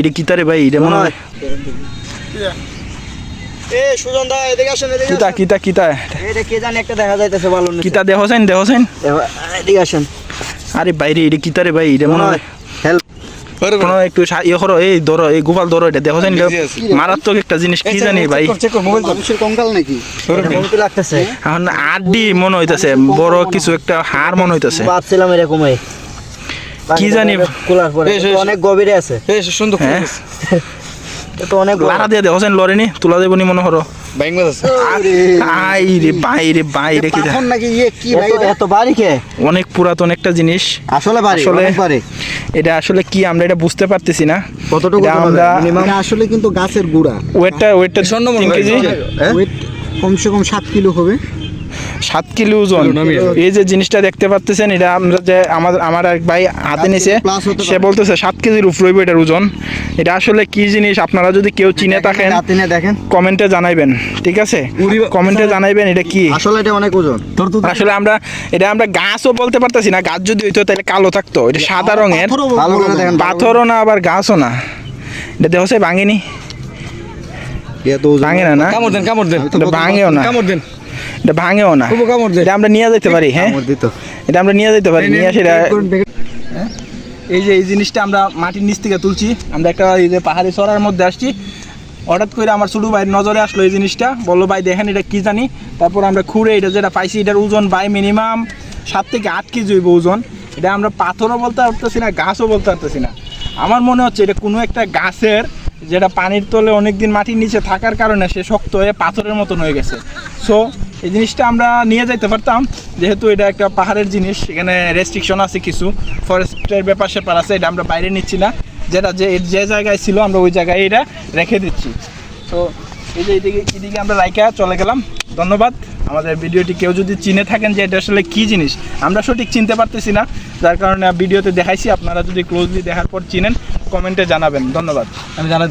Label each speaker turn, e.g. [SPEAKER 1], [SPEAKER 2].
[SPEAKER 1] এটা কি তারে ভাই? এটা মনে হয়
[SPEAKER 2] এ সুজন দা এদিকে আসেন এদিকে
[SPEAKER 1] কিতা কিতা কিতা?
[SPEAKER 2] এটা কে জানি একটা দেখা যাইতেছে ভালো
[SPEAKER 1] কিতা দেহছেন দেহছেন
[SPEAKER 2] এদিকে আসেন।
[SPEAKER 1] আরে বাইরে এটা কি তারে ভাই? এটা মনে হয়
[SPEAKER 2] হেল্প।
[SPEAKER 1] কোনো একটু ইয়ে করো এই ধরো এই গোপাল ধরো এটা দেহছেন মারাত্মক একটা জিনিস কি জানি ভাই?
[SPEAKER 2] মানুষের কঙ্কাল নাকি?
[SPEAKER 1] এখন আড্ডি মনে হইতাছে বড় কিছু একটা হার মনে হইতাছে।
[SPEAKER 2] ভাবছিলাম এরকমই।
[SPEAKER 1] কি জানি?
[SPEAKER 2] কুলার পরে অনেক গভীরে আছে।
[SPEAKER 3] সুন্দর
[SPEAKER 1] হ্যাঁ।
[SPEAKER 2] এটা তো অনেক
[SPEAKER 1] লারা দিয়ে দেহছেন লরেনি তুলা দেবনি মনে হরো।
[SPEAKER 3] আছে।
[SPEAKER 1] আই রে বাইরে বাইরে কি
[SPEAKER 2] পাথর নাকি ইয়ে কি ভাই এত বাড়ি কে?
[SPEAKER 1] অনেক পুরাতন একটা জিনিস।
[SPEAKER 2] আসলে বাড়ি
[SPEAKER 1] আসলে-
[SPEAKER 2] বাড়ি।
[SPEAKER 1] এটা আসলে কি আমরা এটা বুঝতে পারতেছি না।
[SPEAKER 2] কতটুকু
[SPEAKER 1] আমরা
[SPEAKER 2] আসলে কিন্তু গাছের গুড়া।
[SPEAKER 1] ওয়েটটা ওয়েটটা
[SPEAKER 3] স্বর্ণ মনে হয়,
[SPEAKER 1] কেজি?
[SPEAKER 3] হ্যাঁ?
[SPEAKER 2] ওয়েট কমসে কম সাত কিলো হবে।
[SPEAKER 1] সাত কিলো ওজন। এই যে জিনিসটা দেখতে পাচ্ছেন এটা আমরা যে আমাদের আমার এক ভাই হাতে নিছে সে বলতেছে সাত কেজির উপর হইবে এটার ওজন। এটা আসলে কি জিনিস? আপনারা যদি কেউ চিনে থাকেন
[SPEAKER 2] দেখেন।
[SPEAKER 1] কমেন্টে জানাইবেন ঠিক আছে? কমেন্টে জানাইবেন এটা কি?
[SPEAKER 2] আসলে এটা অনেক ওজন।
[SPEAKER 1] আসলে আমরা এটা আমরা গাছও বলতে পারতেছি না গাছ যদি হইতো তাহলে কালো থাকতো এটা সাদা রঙের।
[SPEAKER 2] ভালো করে দেখেন
[SPEAKER 1] পাথরও না আবার গাছও না। এটা দেহ সে ভাঙেনি। ভাঙে না না?
[SPEAKER 3] কামড় দেন কামড় দেন।
[SPEAKER 1] ভাঙেও না।
[SPEAKER 3] কামড় দেন।
[SPEAKER 1] এটা ভাঙেও না।
[SPEAKER 3] খুব কামড় দেন
[SPEAKER 1] এটা আমরা নিয়ে যেতে পারি হ্যাঁ?
[SPEAKER 2] কামড় দিত।
[SPEAKER 1] এটা আমরা নিয়ে যেতে পারি নিয়ে সেটা এই যে এই জিনিসটা আমরা মাটির নিচ থেকে তুলছি আমরা একটা এই যে পাহাড়ি চড়ার মধ্যে আসছি। হঠাৎ করে আমার ছোটো ভাইয়ের নজরে আসলো এই জিনিসটা। বলল ভাই দেখেন এটা কি জানি? তারপর আমরা খুঁড়ে এটা যেটা পাইছি এটার ওজন বাই মিনিমাম সাত থেকে আট কেজি হইব ওজন। এটা আমরা পাথরও বলতে পারতেছি না গাছও বলতে পারতেছি না। আমার মনে হচ্ছে এটা কোনো একটা গাছের যেটা পানির তলে অনেকদিন মাটির নিচে থাকার কারণে সে শক্ত হয়ে পাথরের মতন হয়ে গেছে। সো এই জিনিসটা আমরা নিয়ে যাইতে পারতাম। যেহেতু এটা একটা পাহাড়ের জিনিস, এখানে রেস্ট্রিকশন আছে কিছু। ফরেস্টের ব্যাপার সেপার আছে, এটা আমরা বাইরে নিচ্ছি না। যেটা যে যে জায়গায় ছিল, আমরা ওই জায়গায় এটা রেখে দিচ্ছি। তো এই যে এদিকে এদিকে আমরা রাইকা চলে গেলাম। ধন্যবাদ। আমাদের ভিডিওটি কেউ যদি চিনে থাকেন যে এটা আসলে কী জিনিস, আমরা সঠিক চিনতে পারতেছি না। যার কারণে ভিডিওতে দেখাইছি। আপনারা যদি ক্লোজলি দেখার পর চিনেন, কমেন্টে জানাবেন। ধন্যবাদ।
[SPEAKER 3] আমি জানাই